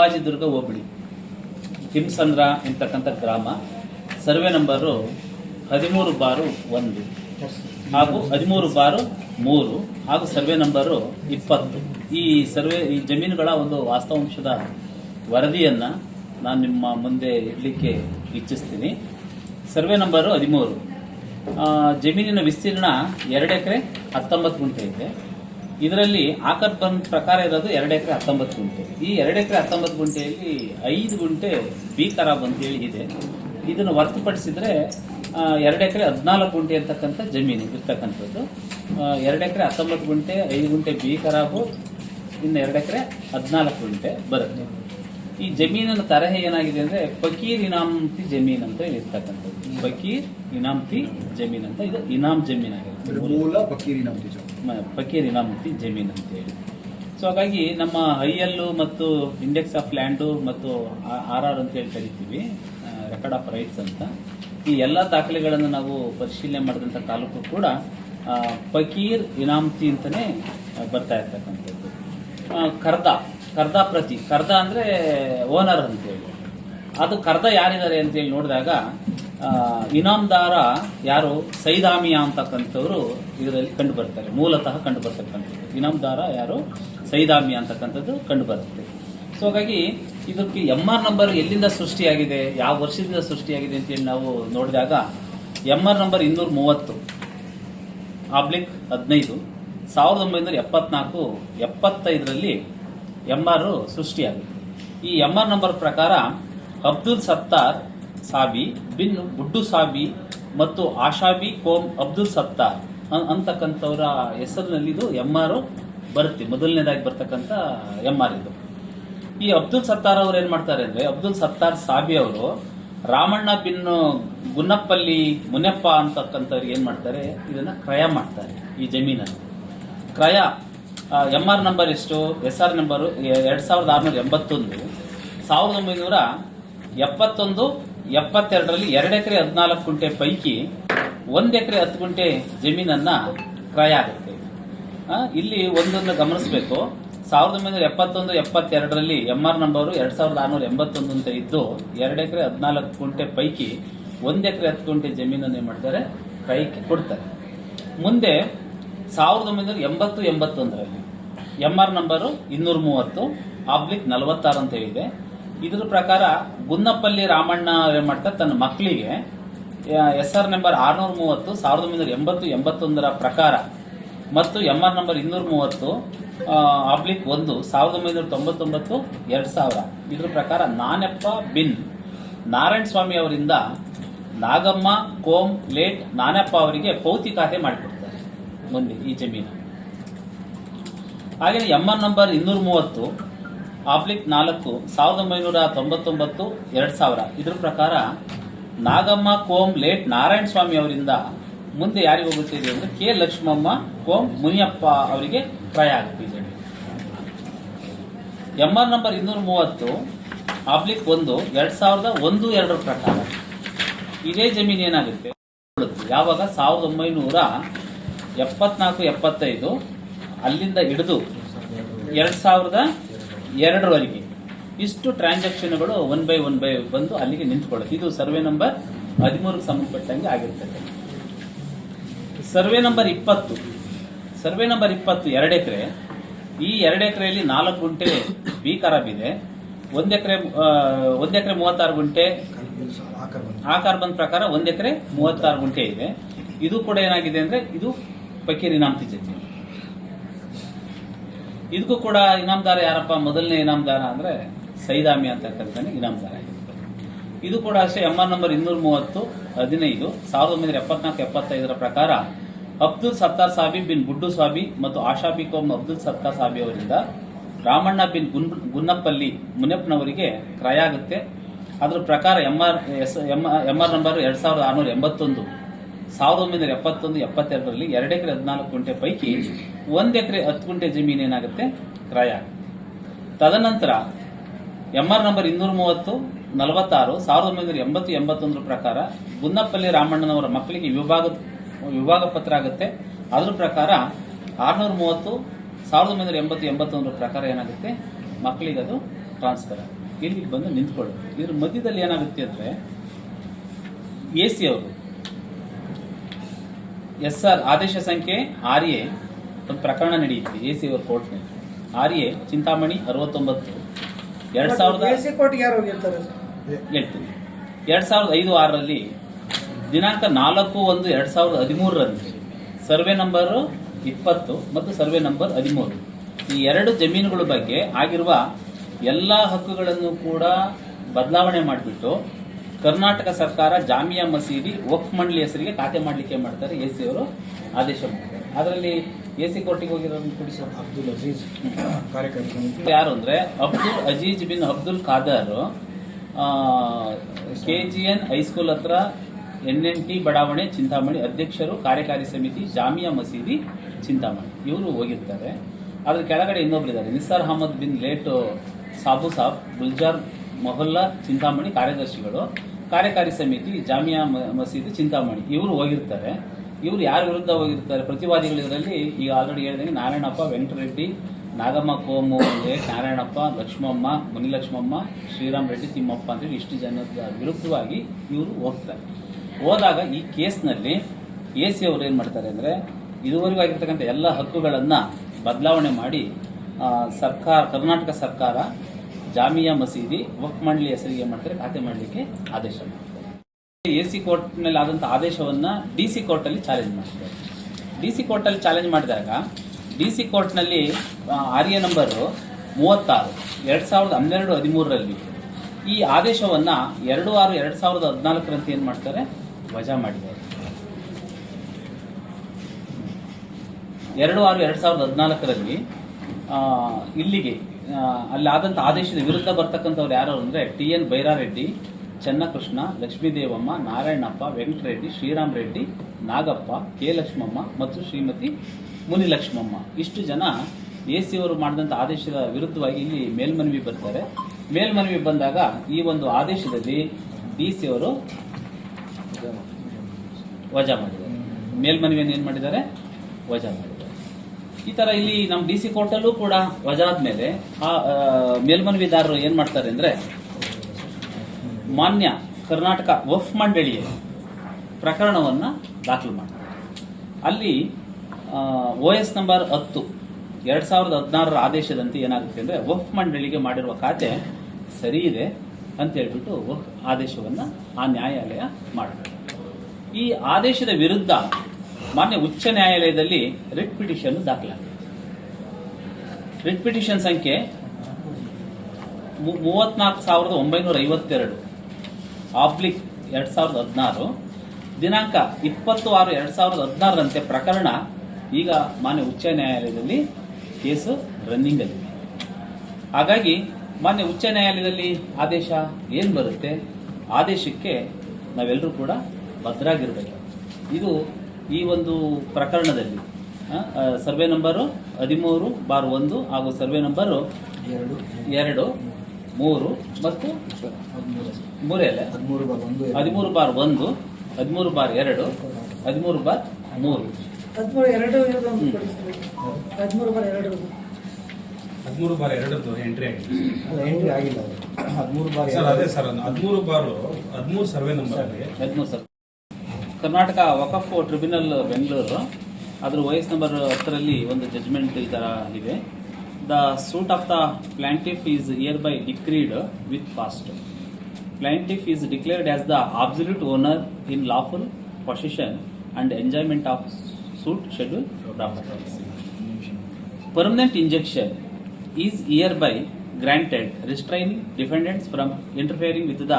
ಶಿವಾಜಿದುರ್ಗ ಹೋಬಳಿ ಕಿಮ್ಸಂದ್ರ ಎಂತಕ್ಕಂಥ ಗ್ರಾಮ. Survey number ಹದಿಮೂರು ಬಾರು ಒಂದು ಹಾಗೂ ಹದಿಮೂರು ಬಾರು ಮೂರು ಹಾಗೂ ಸರ್ವೆ ನಂಬರು ಇಪ್ಪತ್ತು. ಈ ಸರ್ವೆ, ಈ ಜಮೀನುಗಳ ಒಂದು ವಾಸ್ತವಾಂಶದ ವರದಿಯನ್ನು ನಾನು ನಿಮ್ಮ ಮುಂದೆ ಇಡಲಿಕ್ಕೆ ಇಚ್ಛಿಸ್ತೀನಿ. ಸರ್ವೆ ನಂಬರು ಹದಿಮೂರು. ಜಮೀನಿನ ವಿಸ್ತೀರ್ಣ ಎರಡು ಎಕರೆ, ಹತ್ತೊಂಬತ್ತು ಗುಂಟೆ ಇದೆ. ಇದರಲ್ಲಿ ಆಕರ್ ಬಂದ್ ಪ್ರಕಾರ ಇರೋದು ಎರಡು ಎಕರೆ ಹತ್ತೊಂಬತ್ತು ಗುಂಟೆ. ಈ ಎರಡು ಎಕರೆ ಹತ್ತೊಂಬತ್ತು ಗುಂಟೆಯಲ್ಲಿ ಐದು ಗುಂಟೆ ಬಿ ಖರಾಬ್ ಅಂತೇಳಿ ಇದೆ. ಇದನ್ನು ಹೊರತುಪಡಿಸಿದ್ರೆ ಎರಡು ಎಕರೆ ಹದಿನಾಲ್ಕು ಗುಂಟೆ ಅಂತಕ್ಕಂಥ ಜಮೀನು ಇರ್ತಕ್ಕಂಥದ್ದು. ಎರಡು ಎಕರೆ ಹತ್ತೊಂಬತ್ತು ಗುಂಟೆ, ಐದು ಗುಂಟೆ ಬಿ ಖರಾಬು ಇನ್ನು ಎರಡು ಎಕರೆ ಹದಿನಾಲ್ಕು ಗುಂಟೆ ಬರುತ್ತೆ. ಈ ಜಮೀನಿನ ತರಹ ಏನಾಗಿದೆ ಅಂದರೆ ಫಕೀರ್ ಇನಾಮತಿ ಜಮೀನ್ ಅಂತ ಇರ್ತಕ್ಕಂಥದ್ದು ಫಕೀರ್ ಇನಾಮ್ತಿ ಜಮೀನ್ ಅಂತ ಇದು ಇನಾಮ್ ಜಮೀನ್ ಆಗಿರುತ್ತೆ ಮೂಲ ಫಕೀರ್ ಇನಾಮ್ತಿ ಮ- ಫಕೀರ್ ಇನಾಮತಿ ಜಮೀನ್ ಅಂತ ಹೇಳಿ. ಸೊ ಹಾಗಾಗಿ ನಮ್ಮ ಐಎಲ್ಲು ಮತ್ತು ಇಂಡೆಕ್ಸ್ ಆಫ್ ಲ್ಯಾಂಡು ಮತ್ತು ಆರ್ ಆರ್ ಅಂತ ಹೇಳಿ ಕರಿತೀವಿ ರೆಕಾರ್ಡ್ ಆಫ್ ರೈಟ್ಸ್ ಅಂತ. ಈ ಎಲ್ಲ ದಾಖಲೆಗಳನ್ನು ನಾವು ಪರಿಶೀಲನೆ ಮಾಡಿದಂಥ ತಾಲೂಕು ಕೂಡ ಫಕೀರ್ ಇನಾಮತಿ ಅಂತಲೇ ಬರ್ತಾ ಇರ್ತಕ್ಕಂಥದ್ದು. ಕರ್ದಾ, ಕರ್ದ ಪ್ರತಿ. ಕರ್ದ ಅಂದರೆ ಓನರ್ ಅಂತೇಳಿ ಅದು ಕರ್ದ ಯಾರಿದ್ದಾರೆ ಅಂತೇಳಿ ನೋಡಿದಾಗ ಇನಾಮ್ದಾರ ಯಾರು? ಸೈದಾಮಿಯಾ ಅಂತಕ್ಕಂಥವ್ರು ಇದರಲ್ಲಿ ಕಂಡು ಬರ್ತಾರೆ ಮೂಲತಃ ಕಂಡು ಬರ್ತಕ್ಕಂಥದ್ದು ಇನಾಮ್ದಾರ ಯಾರು? ಸೈದಾಮಿಯಾ ಅಂತಕ್ಕಂಥದ್ದು ಕಂಡು ಬರುತ್ತೆ ಸೊ ಹಾಗಾಗಿ ಇದಕ್ಕೆ ಎಂ ಆರ್ ನಂಬರ್ ಎಲ್ಲಿಂದ ಸೃಷ್ಟಿಯಾಗಿದೆ? ಯಾವ ವರ್ಷದಿಂದ ಸೃಷ್ಟಿಯಾಗಿದೆ ಅಂತೇಳಿ ನಾವು ನೋಡಿದಾಗ ಎಂ ಆರ್ ನಂಬರ್ ಇನ್ನೂರ ಮೂವತ್ತು ಆಬ್ಲಿಕ್ ಹದಿನೈದು, ಸಾವಿರದ ಒಂಬೈನೂರ ಎಪ್ಪತ್ನಾಲ್ಕು, ಎಪ್ಪತ್ತೈದರಲ್ಲಿ ಎಂ ಆರ್ ಸೃಷ್ಟಿಯಾಗುತ್ತೆ. ಈ ಎಂ ಆರ್ ನಂಬರ್ ಪ್ರಕಾರ ಅಬ್ದುಲ್ ಸತ್ತಾರ್ ಸಾಬಿ, ಬಿನ್ ಬುಡ್ಡು ಸಾಬಿ ಮತ್ತು ಆಶಾಬಿ ಕೋಮ್ ಅಬ್ದುಲ್ ಸತ್ತಾರ್ ಅಂತಕ್ಕಂಥವರ ಹೆಸರಿನಲ್ಲಿ ಇದು ಎಂ ಆರ್ ಬರುತ್ತೆ. ಮೊದಲನೇದಾಗಿ ಬರ್ತಕ್ಕಂಥ ಎಂ ಆರ್ ಇದು. ಈ ಅಬ್ದುಲ್ ಸತ್ತಾರ್ ಅವ್ರು ಏನು ಮಾಡ್ತಾರೆ ಅಂದ್ರೆ, ಅಬ್ದುಲ್ ಸತ್ತಾರ್ ಸಾಬಿ ಅವರು ರಾಮಣ್ಣ ಬಿನ್ ಗುನ್ನಪ್ಪಲ್ಲಿ ಮುನೆಪ್ಪ ಅಂತಕ್ಕಂಥವ್ರಿಗೆ ಏನು ಮಾಡ್ತಾರೆ, ಇದನ್ನ ಕ್ರಯ ಮಾಡ್ತಾರೆ ಈ ಜಮೀನನ್ನು. ಕ್ರಯ ಎಂ ಆರ್ ನಂಬರ್ ಎಷ್ಟು? ಎಸ್ ಆರ್ ನಂಬರು ಎರಡು ಸಾವಿರದ ಆರುನೂರ ಎಂಬತ್ತೊಂದು. ಸಾವಿರದ ಒಂಬೈನೂರ ಎಪ್ಪತ್ತೊಂದು ಎಪ್ಪತ್ತೆರಡರಲ್ಲಿ ಎರಡು ಎಕರೆ ಹದಿನಾಲ್ಕು ಗುಂಟೆ ಪೈಕಿ ಒಂದು ಎಕರೆ ಹತ್ತು ಗುಂಟೆ ಜಮೀನನ್ನು ಕ್ರಯ ಆಗುತ್ತೆ. ಇಲ್ಲಿ ಒಂದನ್ನು ಗಮನಿಸಬೇಕು. ಸಾವಿರದ ಒಂಬೈನೂರ ಎಪ್ಪತ್ತೊಂದು, ಎಪ್ಪತ್ತೆರಡರಲ್ಲಿ ಎಂ ಆರ್ ನಂಬರು ಎರಡು ಸಾವಿರದ ಆರುನೂರ ಎಂಬತ್ತೊಂದು ಅಂತ ಇದ್ದು, ಎರಡು ಎಕರೆ ಹದಿನಾಲ್ಕು ಗುಂಟೆ ಪೈಕಿ ಒಂದು ಎಕರೆ ಹತ್ತು ಗುಂಟೆ ಜಮೀನನ್ನು ಏನು ಮಾಡ್ತಾರೆ? ಕ್ರಯಕ್ಕೆ ಕೊಡ್ತಾರೆ. ಮುಂದೆ ಸಾವಿರದ ಒಂಬೈನೂರ ಎಂಬತ್ತು, ಎಂಬತ್ತೊಂದರಲ್ಲಿ ಎಂ ಆರ್ ನಂಬರು ಇನ್ನೂರ ಮೂವತ್ತು ಆಬ್ಲಿಕ್ ನಲವತ್ತಾರು ಅಂತ ಇದೆ. ಇದ್ರ ಪ್ರಕಾರ ಗುನ್ನಪ್ಪಲ್ಲಿ ರಾಮಣ್ಣ ಏನ್ ಮಾಡ್ತಾರೆ, ತನ್ನ ಮಕ್ಕಳಿಗೆ ಎಸ್ ಆರ್ ನಂಬರ್ ಆರ್ನೂರ ಮೂವತ್ತು, ಸಾವಿರದ ಒಂಬೈನೂರ ಎಂಬತ್ತು, ಎಂಬತ್ತೊಂದರ ಪ್ರಕಾರ ಮತ್ತು ಎಂ ಆರ್ ನಂಬರ್ ಇನ್ನೂರ ಮೂವತ್ತು ಆಬ್ಲಿಕ್ ಒಂದು, ಸಾವಿರದ ಒಂಬೈನೂರ ತೊಂಬತ್ತೊಂಬತ್ತು, ಎರಡು ಸಾವಿರ. ಇದ್ರ ಪ್ರಕಾರ ನಾನೆಪ್ಪ ಬಿನ್. ನಾರಾಯಣ ಸ್ವಾಮಿ ಅವರಿಂದ ನಾಗಮ್ಮ, ಕೋಮ್, ಲೇಟ್, ನಾನಪ್ಪ ಅವರಿಗೆ ಪೌತಿ ಖಾತೆ ಮಾಡಿಕೊಡ್ತಾರೆ. ಮುಂದೆ ಈ ಜಮೀನು. ಹಾಗೆಯೇ ಎಂ ಆರ್ ನಂಬರ್ ಇನ್ನೂರ ಮೂವತ್ತು ಆಬ್ಲಿಕ್ ನಾಲ್ಕು, ಸಾವಿರದ ಒಂಬೈನೂರ ತೊಂಬತ್ತೊಂಬತ್ತು, ಎರಡು ಸಾವಿರ. ಇದ್ರ ಪ್ರಕಾರ ನಾಗಮ್ಮ, ಕೋಮ್, ಲೇಟ್ ನಾರಾಯಣ ಸ್ವಾಮಿ ಅವರಿಂದ ಮುಂದೆ ಯಾರಿಗೆ ಹೋಗುತ್ತಿದೆ ಅಂದ್ರೆ ಕೆ. ಲಕ್ಷ್ಮಮ್ಮ, ಕೋಮ್, ಮುನಿಯಪ್ಪ ಅವರಿಗೆ ಕ್ರಯ ಆಗ್ತಿದೆ ಎಂ ಆರ್ ನಂಬರ್ ಇನ್ನೂರ ಮೂವತ್ತು ಆಬ್ಲಿಕ್ ಒಂದು, ಎರಡ್ ಸಾವಿರದ ಒಂದು, ಎರಡರ ಪ್ರಕಾರ. ಇದೇ ಜಮೀನು ಏನಾಗುತ್ತೆ? ಯಾವಾಗ? ಸಾವಿರದ ಒಂಬೈನೂರ ಎಪ್ಪತ್ನಾಲ್ಕು, ಎಪ್ಪತ್ತೈದು, ಅಲ್ಲಿಂದ ಹಿಡಿದು ಎರಡ್ ಸಾವಿರದ ಎರಡರವರೆಗೆ. ಇಷ್ಟು ಟ್ರಾನ್ಸಾಕ್ಷನ್ಗಳು ಒನ್ ಬೈ ಒನ್ ಬೈ ಬಂದು ಅಲ್ಲಿಗೆ ನಿಂತ್ಕೊಳ್ಳುತ್ತೆ ಇದು ಸರ್ವೆ ನಂಬರ್ ಹದಿಮೂರಕ್ಕೆ ಸಂಬಂಧಪಟ್ಟಂಗೆ ಆಗಿರ್ತದೆ. ಸರ್ವೆ ನಂಬರ್ ಇಪ್ಪತ್ತು. ಸರ್ವೆ ನಂಬರ್ ಇಪ್ಪತ್ತು ಎರಡು ಎಕರೆ. ಈ ಎರಡು ಎಕರೆಯಲ್ಲಿ ನಾಲ್ಕು ಗುಂಟೆ ಬಿ ಖರಾಬ್ ಇದೆ. ಒಂದು ಎಕರೆ ಒಂದು ಎಕರೆ ಮೂವತ್ತಾರು ಗುಂಟೆ ಆಕಾರ ಕಾರ್ಬನ್ ಪ್ರಕಾರ ಒಂದು ಎಕರೆ ಮೂವತ್ತಾರು ಗುಂಟೆ ಇದೆ. ಇದು ಕೂಡ ಏನಾಗಿದೆ ಅಂದರೆ ಇದು ಫಕೀರ್ ಇನಾಮತಿ ಜಮೀನು ಇದಕ್ಕೂ ಕೂಡ ಇನಾಮದಾರ ಯಾರಪ್ಪ? ಮೊದಲನೇ ಇನಾಮದಾರ ಅಂದ್ರೆ ಸೈದಾಮಿ ಅಂತಕ್ಕಂಥ ಇನಾಮದಾರ ಇದು ಕೂಡ ಅಷ್ಟೇ ಎಂ ಆರ್ ನಂಬರ್ ಇನ್ನೂರ ಮೂವತ್ತು ಹದಿನೈದು ಸಾವಿರದ ಒಂಬೈನೂರ ಎಪ್ಪತ್ನಾಲ್ಕು ಎಪ್ಪತ್ತೈದರ ಪ್ರಕಾರ ಅಬ್ದುಲ್ ಸತ್ತಾರ್ ಸಾಬಿ ಬಿನ್ ಬುಡ್ಡು ಸ್ವಾಬಿ ಮತ್ತು ಆಶಾಬಿ ಕೋಮ್ ಅಬ್ದುಲ್ ಸತ್ತಾರ್ ಸಾಬಿ ಅವರಿಂದ ರಾಮಣ್ಣ ಬಿನ್ ಗುನ್ ಗುನ್ನಪ್ಪಲ್ಲಿ ಮುನಿಯಪ್ಪನವರಿಗೆ ಕ್ರಯ ಆಗುತ್ತೆ. ಅದರ ಪ್ರಕಾರ M R S M M R number ಎರಡ್ ಸಾವಿರದ ಆರುನೂರ ಎಂಬತ್ತೊಂದು. ಸಾವಿರದ ಒಂಬೈನೂರ ಎಪ್ಪತ್ತೊಂದು, ಎಪ್ಪತ್ತೆರಡರಲ್ಲಿ ಎರಡು ಎಕರೆ ಹದಿನಾಲ್ಕು ಗುಂಟೆ ಪೈಕಿ ಒಂದು ಎಕರೆ ಹತ್ತು ಗುಂಟೆ ಜಮೀನು ಏನಾಗುತ್ತೆ? ಕ್ರಯ. ಆಗುತ್ತೆ ತದನಂತರ ಎಂ ಆರ್ ನಂಬರ್ ಇನ್ನೂರ ಮೂವತ್ತು, ನಲವತ್ತಾರು, ಸಾವಿರದ ಒಂಬೈನೂರ ಎಂಬತ್ತು ಎಂಬತ್ತೊಂದರ ಪ್ರಕಾರ ಗುನ್ನಪ್ಪಲ್ಲಿ ರಾಮಣ್ಣನವರ ಮಕ್ಕಳಿಗೆ ವಿಭಾಗ ವಿಭಾಗ ಪತ್ರ ಆಗುತ್ತೆ. ಅದ್ರ ಪ್ರಕಾರ ಆರ್ನೂರ ಮೂವತ್ತು, ಸಾವಿರದ ಒಂಬೈನೂರ ಎಂಬತ್ತು ಎಂಬತ್ತೊಂದರ ಪ್ರಕಾರ ಏನಾಗುತ್ತೆ? ಮಕ್ಕಳಿಗೆ ಅದು ಟ್ರಾನ್ಸ್ಫರ್ ಇಲ್ಲಿಗೆ ಬಂದು ನಿಂತ್ಕೊಳ್ಳೋದು. ಇದ್ರ ಮಧ್ಯದಲ್ಲಿ ಏನಾಗುತ್ತೆ ಅಂದರೆ ಎ ಸಿ ಅವರು ಎಸ್ ಆರ್ ಆದೇಶ ಸಂಖ್ಯೆ ಆರ್ ಎ ಒಂದು ಪ್ರಕರಣ ನಡೆಯುತ್ತೆ ಎ ಸಿ ಅವ್ರ ಕೋರ್ಟ್ನಲ್ಲಿ ಆರ್ ಎ ಚಿಂತಾಮಣಿ ಅರವತ್ತೊಂಬತ್ತು. ಎರಡು ಸಾವಿರದ ಎಸಿ ಕೋರ್ಟ್ಗೆ ಯಾರು ಹೋಗಿರ್ತಾರೆ ಸರ್? ಹೇಳ್ತೀನಿ. ಎರಡು ಸಾವಿರದ ಐದು ಆರರಲ್ಲಿ ದಿನಾಂಕ ನಾಲ್ಕು ಒಂದು ಎರಡು ಸಾವಿರದ ಹದಿಮೂರರಲ್ಲಿ ಸರ್ವೆ ನಂಬರು ಇಪ್ಪತ್ತು ಮತ್ತು ಸರ್ವೆ ನಂಬರ್ ಹದಿಮೂರು. ಈ ಎರಡು ಜಮೀನುಗಳ ಬಗ್ಗೆ ಆಗಿರುವ ಎಲ್ಲ ಹಕ್ಕುಗಳನ್ನು ಕೂಡ ಬದಲಾವಣೆ ಮಾಡಿಬಿಟ್ಟು ಕರ್ನಾಟಕ ಸರ್ಕಾರ ಜಾಮಿಯಾ ಮಸೀದಿ ವಕ್ಫ್ ಮಂಡಳಿ ಹೆಸರಿಗೆ ಖಾತೆ ಮಾಡಲಿಕ್ಕೆ ಮಾಡ್ತಾರೆ ಎ ಸಿ ಅವರು ಆದೇಶ ಮಾಡ್ತಾರೆ. ಅದರಲ್ಲಿ ಎ ಸಿ ಕೋರ್ಟಿಗೆ ಹೋಗಿರೋದನ್ನು ಕುಡಿಸೋ ಅಬ್ದುಲ್ ಅಜೀಜ್ ಕಾರ್ಯಕಾರಿ ಯಾರು ಅಂದ್ರೆ Abdul Aziz bin Abdul Khader K G N high school ಹತ್ರ ಎನ್ ಎನ್ ಟಿ ಬಡಾವಣೆ ಚಿಂತಾಮಣಿ ಅಧ್ಯಕ್ಷರು ಕಾರ್ಯಕಾರಿ ಸಮಿತಿ ಜಾಮಿಯಾ ಮಸೀದಿ ಚಿಂತಾಮಣಿ. ಇವರು ಹೋಗಿರ್ತಾರೆ. ಅದ್ರ ಕೆಳಗಡೆ ಇನ್ನೊಬ್ರು ಇದ್ದಾರೆ ನಿಸಾರ್ ಅಹಮದ್ ಬಿನ್ ಲೇಟ್ ಸಾಬು ಸಾಬ್ ಗುಲ್ಜಾರ್ ಮೊಹಲ್ಲಾ ಚಿಂತಾಮಣಿ ಕಾರ್ಯದರ್ಶಿಗಳು, ಕಾರ್ಯಕಾರಿ ಸಮಿತಿ, ಜಾಮಿಯಾ ಮಸೀದಿ ಚಿಂತಾಮಣಿ, ಇವರು ಹೋಗಿರ್ತಾರೆ. ಇವರು ಯಾರ ವಿರುದ್ಧ ಹೋಗಿರ್ತಾರೆ? ಪ್ರತಿವಾದಿಗಳು ಇದರಲ್ಲಿ ಈಗ ಆಲ್ರೆಡಿ ಹೇಳಿದಂಗೆ ನಾರಾಯಣಪ್ಪ, ವೆಂಕಟರೆಡ್ಡಿ, ನಾಗಮ್ಮ, ಕೋಮು ನಾರಾಯಣಪ್ಪ, ಲಕ್ಷ್ಮಮ್ಮ, ಮುನಿಲಕ್ಷ್ಮಮ್ಮ, ಶ್ರೀರಾಮ್ ರೆಡ್ಡಿ, ತಿಮ್ಮಪ್ಪ ಅಂತೇಳಿ ಇಷ್ಟು ಜನದ ವಿರುದ್ಧವಾಗಿ ಇವರು ಹೋಗ್ತಾರೆ. ಹೋದಾಗ ಈ ಕೇಸ್ನಲ್ಲಿ ಎ ಸಿ ಅವರು ಏನು ಮಾಡ್ತಾರೆ ಅಂದರೆ ಇದುವರೆಗೂ ಆಗಿರ್ತಕ್ಕಂಥ ಎಲ್ಲ ಹಕ್ಕುಗಳನ್ನು ಬದಲಾವಣೆ ಮಾಡಿ ಸರ್ಕಾರ, ಕರ್ನಾಟಕ ಸರ್ಕಾರ ಜಾಮಿಯಾ ಮಸೀದಿ ವಕ್ ಮಂಡಳಿ ಹೆಸರಿಗೆ ಮಾಡ್ತಾರೆ, ಖಾತೆ ಮಾಡಲಿಕ್ಕೆ ಆದೇಶ ಮಾಡ್ತಾರೆ. ಎ ಸಿ ಕೋರ್ಟ್ನಲ್ಲಿ ಆದಂಥ ಆದೇಶವನ್ನು ಡಿ ಸಿ ಕೋರ್ಟಲ್ಲಿ ಚಾಲೆಂಜ್ ಮಾಡ್ತಾರೆ. ಡಿ ಸಿ ಕೋರ್ಟಲ್ಲಿ ಚಾಲೆಂಜ್ ಮಾಡಿದಾಗ, ಡಿ ಸಿ ಕೋರ್ಟ್ನಲ್ಲಿ ಆರ್ಯ ನಂಬರು ಮೂವತ್ತಾರು, ಎರಡು ಸಾವಿರದ ಹನ್ನೆರಡು ಹದಿಮೂರರಲ್ಲಿ ಈ ಆದೇಶವನ್ನು ಎರಡು ಆರು ಎರಡು ಸಾವಿರದ ಹದಿನಾಲ್ಕರಂತೆ ಏನು ಮಾಡ್ತಾರೆ? ವಜಾ ಮಾಡಿದ್ದಾರೆ. ಎರಡು ಆರು ಎರಡು ಸಾವಿರದ ಹದಿನಾಲ್ಕರಲ್ಲಿ ಇಲ್ಲಿಗೆ ಅಲ್ಲಿ ಆದಂಥ ಆದೇಶದ ವಿರುದ್ಧ ಬರ್ತಕ್ಕಂಥವ್ರು ಯಾರು ಅಂದರೆ T N Byrareddy, Channakrishna, Lakshmidevamma, Narayanappa, Venkatareddy, Sriram Reddy, Nagappa, K Lakshmamma ಮತ್ತು ಶ್ರೀಮತಿ ಮುನಿಲಕ್ಷ್ಮಮ್ಮ. ಇಷ್ಟು ಜನ ಎ ಸಿ ಅವರು ಮಾಡಿದಂಥ ಆದೇಶದ ವಿರುದ್ಧವಾಗಿ ಇಲ್ಲಿ ಮೇಲ್ಮನವಿ ಬರ್ತಾರೆ. ಮೇಲ್ಮನವಿ ಬಂದಾಗ ಈ ಒಂದು ಆದೇಶದಲ್ಲಿ ಡಿ ಸಿ ಅವರು ವಜಾ ಮಾಡಿದ್ದಾರೆ. ಮೇಲ್ಮನವಿಯನ್ನು ಏನು ಮಾಡಿದ್ದಾರೆ? ವಜಾ ಮಾಡಿದ್ದಾರೆ. ಈ ತರ ಇಲ್ಲಿ ನಮ್ಮ ಡಿ ಸಿ ಕೋರ್ಟಲ್ಲೂ ಕೂಡ ವಜಾ ಆದ್ಮೇಲೆ ಆ ಮೇಲ್ಮನವಿದಾರರು ಏನ್ ಮಾಡ್ತಾರೆ ಅಂದ್ರೆ, ಮಾನ್ಯ ಕರ್ನಾಟಕ ವಫ್ ಮಂಡಳಿಯ ಪ್ರಕರಣವನ್ನ ದಾಖಲು ಮಾಡ್ತಾರೆ. ಅಲ್ಲಿ ಓ ಎಸ್ ನಂಬರ್ ಹತ್ತು, ಎರಡ್ ಸಾವಿರದ ಹದಿನಾರರ ಆದೇಶದಂತೆ ಏನಾಗುತ್ತೆ ಅಂದ್ರೆ ವಫ್ ಮಂಡಳಿಗೆ ಮಾಡಿರುವ ಖಾತೆ ಸರಿ ಇದೆ ಅಂತ ಹೇಳ್ಬಿಟ್ಟು ಆದೇಶವನ್ನ ಆ ನ್ಯಾಯಾಲಯ ಮಾಡುತ್ತೆ ಈ ಆದೇಶದ ವಿರುದ್ಧ ಮಾನ್ಯ ಉಚ್ಚ ನ್ಯಾಯಾಲಯದಲ್ಲಿ ರಿಟ್ ಪಿಟಿಷನ್ ದಾಖಲಾಗಿದೆ. ರಿಟ್ ಪಿಟಿಷನ್ ಸಂಖ್ಯೆ ಮೂವತ್ನಾಲ್ಕು ಸಾವಿರದ ಒಂಬೈನೂರ ಐವತ್ತೆರಡು. ಆಬ್ಲಿಕ್ ಎರಡ್ ಸಾವಿರದ ಹದಿನಾರು. ದಿನಾಂಕ ಇಪ್ಪತ್ತು ಆರು ಎರಡ್ ಸಾವಿರದ ಹದಿನಾರರಂತೆ ಪ್ರಕರಣ ಈಗ ಮಾನ್ಯ ಉಚ್ಚ ನ್ಯಾಯಾಲಯದಲ್ಲಿ ಕೇಸು ರನ್ನಿಂಗ್ ಅಲ್ಲಿ. ಹಾಗಾಗಿ ಮಾನ್ಯ ಉಚ್ಚ ನ್ಯಾಯಾಲಯದಲ್ಲಿ ಆದೇಶ ಏನು ಬರುತ್ತೆ? ಆದೇಶಕ್ಕೆ ನಾವೆಲ್ಲರೂ ಕೂಡ ಭದ್ರಾಗಿರ್ಬೇಕು. ಇದು ಈ ಒಂದು ಪ್ರಕರಣದಲ್ಲಿ ಸರ್ವೆ ನಂಬರು ಹದಿಮೂರು ಬಾರ್ ಒಂದು ಹಾಗೂ ಸರ್ವೆ ನಂಬರು ಎರಡು ಎರಡು ಮೂರು ಮತ್ತು ಹದಿಮೂರು ಮೂರೇ ಅಲ್ಲ? ಹದಿಮೂರು ಬಾರ್ ಒಂದು. ಹದಿಮೂರು ಬಾರ್ ಒಂದು ಹದಿಮೂರು ಬಾರ್ ಎರಡು ಹದಿಮೂರು ಬಾರ್ ಮೂರು. ಹದಿಮೂರು ಎರಡು ಬರ ಎರಡು. ಹದಿಮೂರು ಬಾರ್ ಎಂಟ್ರಿ ಆಗಿದೆ. ಎಂಟ್ರಿ ಆಗಿಲ್ಲ ಅದು. ಹದಿಮೂರು ಬಾರ್ ಸರ್ ಅದೇ. ಸರ್ ಹದಿಮೂರು ಬಾರು ಹದಿಮೂರು ಸರ್ವೆ ನಂಬರ್ ಅಲ್ಲಿ ಹದಿಮೂರು ಸರ್. ಕರ್ನಾಟಕ ವಕಫ್ ಟ್ರಿಬ್ಯುನಲ್ ಬೆಂಗಳೂರು. ಅದರ ವಯಸ್ ನಂಬರ್ ಹತ್ತರಲ್ಲಿ ಒಂದು ಜಜ್ಮೆಂಟ್ ಈ ಥರ ಇದೆ. The suit of the plaintiff is hereby decreed with fast plaintiff is declared as the absolute owner in lawful possession and enjoyment of suit schedule permanent injunction is hereby granted, restraining defendants from interfering with the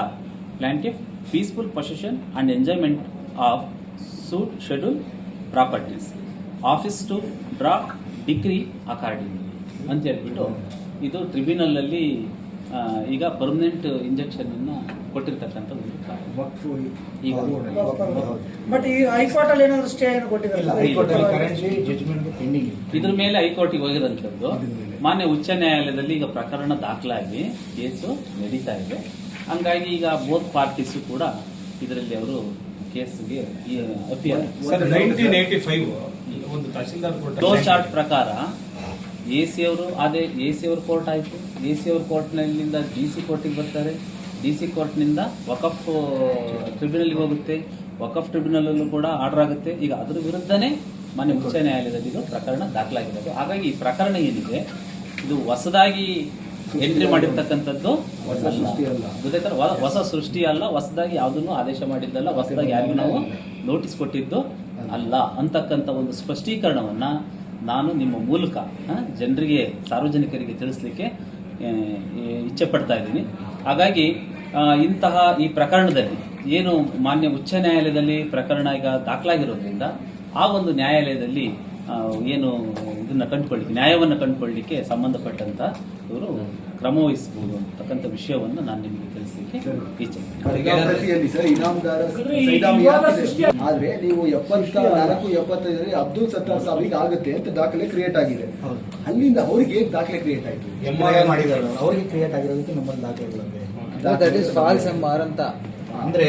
plaintiff peaceful possession and enjoyment of suit schedule properties office to draw decree accordingly. ಅಂತ ಹೇಳ್ಬಿಟ್ಟು ಇದು tribunal ಅಲ್ಲಿ ಈಗ permanent injection ಅನ್ನು ಕೊಟ್ಟಿರ್ತಕ್ಕಂಥ ಒಂದು ಈಗ. But ಈ ಹೈಕೋರ್ಟ್ ಅಲ್ಲಿ ಏನಾದ್ರು ಸ್ಟೇ ಏನು ಇಲ್ಲ ಹೈಕೋರ್ಟ್ ಅಲ್ಲಿ ಕರೆಂಟ್ಲಿ ಜಜ್ಮೆಂಟ್ ಪೆಂಡಿಂಗ್ ಇದ್ರ ಮೇಲೆ ಹೈಕೋರ್ಟಿಗೆ ಹೋಗಿರೋಂಥದ್ದು. ಇದ್ರ ಮೇಲೆ. ಮಾನ್ಯ ಉಚ್ಚ ನ್ಯಾಯಾಲಯದಲ್ಲಿ ಈಗ ಪ್ರಕರಣ ದಾಖಲಾಗಿ ಕೇಸು ನಡೀತಾ ಇದೆ. ಹಂಗಾಗಿ ಈಗ ಬೋತ್ ಪಾರ್ಟೀಸು ಕೂಡ ಇದರಲ್ಲಿ ಅವರು ಕೇಸ್ಗೆ appear sir nineteen eighty five ಒಂದು ತಹಶೀಲ್ದಾರ್ ಫ್ಲೋ ಚಾರ್ಟ್ ಪ್ರಕಾರ ಎ ಸಿ ಅವರು ಅದೇ ಎ ಸಿ ಅವ್ರ ಕೋರ್ಟ್ ಆಯಿತು. ಎ ಸಿ ಅವ್ರ ಕೋರ್ಟ್ನಲ್ಲಿಂದ ಡಿ ಸಿ ಕೋರ್ಟಿಗೆ ಬರ್ತಾರೆ. ಡಿ ಸಿ ಕೋರ್ಟ್ನಿಂದ ವಕಫ್ ಟ್ರಿಬ್ಯುನಲ್ಗೆ ಹೋಗುತ್ತೆ. ವಕಫ್ ಟ್ರಿಬ್ಯುನಲಲ್ಲೂ ಕೂಡ ಆರ್ಡರ್ ಆಗುತ್ತೆ. ಈಗ ಅದ್ರ ವಿರುದ್ಧನೇ ಮಾನ್ಯ ಉಚ್ಚ ನ್ಯಾಯಾಲಯದಲ್ಲಿ ಇದು ಪ್ರಕರಣ ದಾಖಲಾಗಿರೋದು ಹಾಗಾಗಿ ಈ ಪ್ರಕರಣ ಏನಿದೆ ಇದು ಹೊಸದಾಗಿ ಎಂಟ್ರಿ ಮಾಡಿರ್ತಕ್ಕಂಥದ್ದು ಹೊಸ. ಸೃಷ್ಟಿ ಅಲ್ಲ. ಗೊತ್ತಾಯ್ತಲ್ಲ? ಹೊ- ಹೊಸ ಸೃಷ್ಟಿ ಅಲ್ಲ ಹೊಸದಾಗಿ ಯಾವುದನ್ನು ಆದೇಶ ಮಾಡಿದ್ದಲ್ಲ ಹೊಸದಾಗಿ ಯಾರಿಗೂ ನಾವು ನೋಟಿಸ್ ಕೊಟ್ಟಿದ್ದು ಅಲ್ಲ ಅಂತಕ್ಕಂಥ ಒಂದು ಸ್ಪಷ್ಟೀಕರಣವನ್ನ ನಾನು ನಿಮ್ಮ ಮೂಲಕ ಜನರಿಗೆ ಸಾರ್ವಜನಿಕರಿಗೆ ತಿಳಿಸ್ಲಿಕ್ಕೆ ಇಚ್ಛೆ ಪಡ್ತಾ ಇದ್ದೀನಿ ಹಾಗಾಗಿ ಇಂತಹ ಈ ಪ್ರಕರಣದಲ್ಲಿ ಏನು ಮಾನ್ಯ ಉಚ್ಚ ನ್ಯಾಯಾಲಯದಲ್ಲಿ ಪ್ರಕರಣ ಈಗ ದಾಖಲಾಗಿರೋದ್ರಿಂದ ಆ ಒಂದು ನ್ಯಾಯಾಲಯದಲ್ಲಿ ಏನು ಇದನ್ನ ಕಂಡುಕೊಳ್ಳಿಕ್ಕೆ ನ್ಯಾಯವನ್ನು ಕಂಡುಕೊಳ್ಳಿಕ್ಕೆ ಸಂಬಂಧಪಟ್ಟಂತ ಇವರು ಕ್ರಮ ವಹಿಸಬಹುದು ಅಂತಕ್ಕಂಥ ವಿಷಯವನ್ನು ನಾನು ನಿಮಗೆ ತಿಳಿಸಲಿಕ್ಕೆ ಇಚ್ಛೆ ಆದ್ರೆ ನೀವು ಎಪ್ಪತ್ತ ನಾಲ್ಕು ಎಪ್ಪತ್ತೈದರಲ್ಲಿ ಅಬ್ದುಲ್ ಸತ್ತಾರ್ ಸಾವಿಗೆ ಆಗುತ್ತೆ ಅಂತ ದಾಖಲೆ ಕ್ರಿಯೇಟ್ ಆಗಿದೆ. ಅಲ್ಲಿಂದ ಅವ್ರಿಗೆ ಹೇಗೆ ದಾಖಲೆ ಕ್ರಿಯೇಟ್ ಆಯ್ತು? ಮಾಡಿದಾರಲ್ಲ ಅವ್ರಿಗೆ ಕ್ರಿಯೇಟ್ ಆಗಿರೋದಕ್ಕೆ ನಮ್ಮಲ್ಲಿ ದಾಖಲೆಗಳಂತೆ. ದಟ್ ಇಸ್ ಫಾಲ್ಸ್ ಅಂದ್ರೆ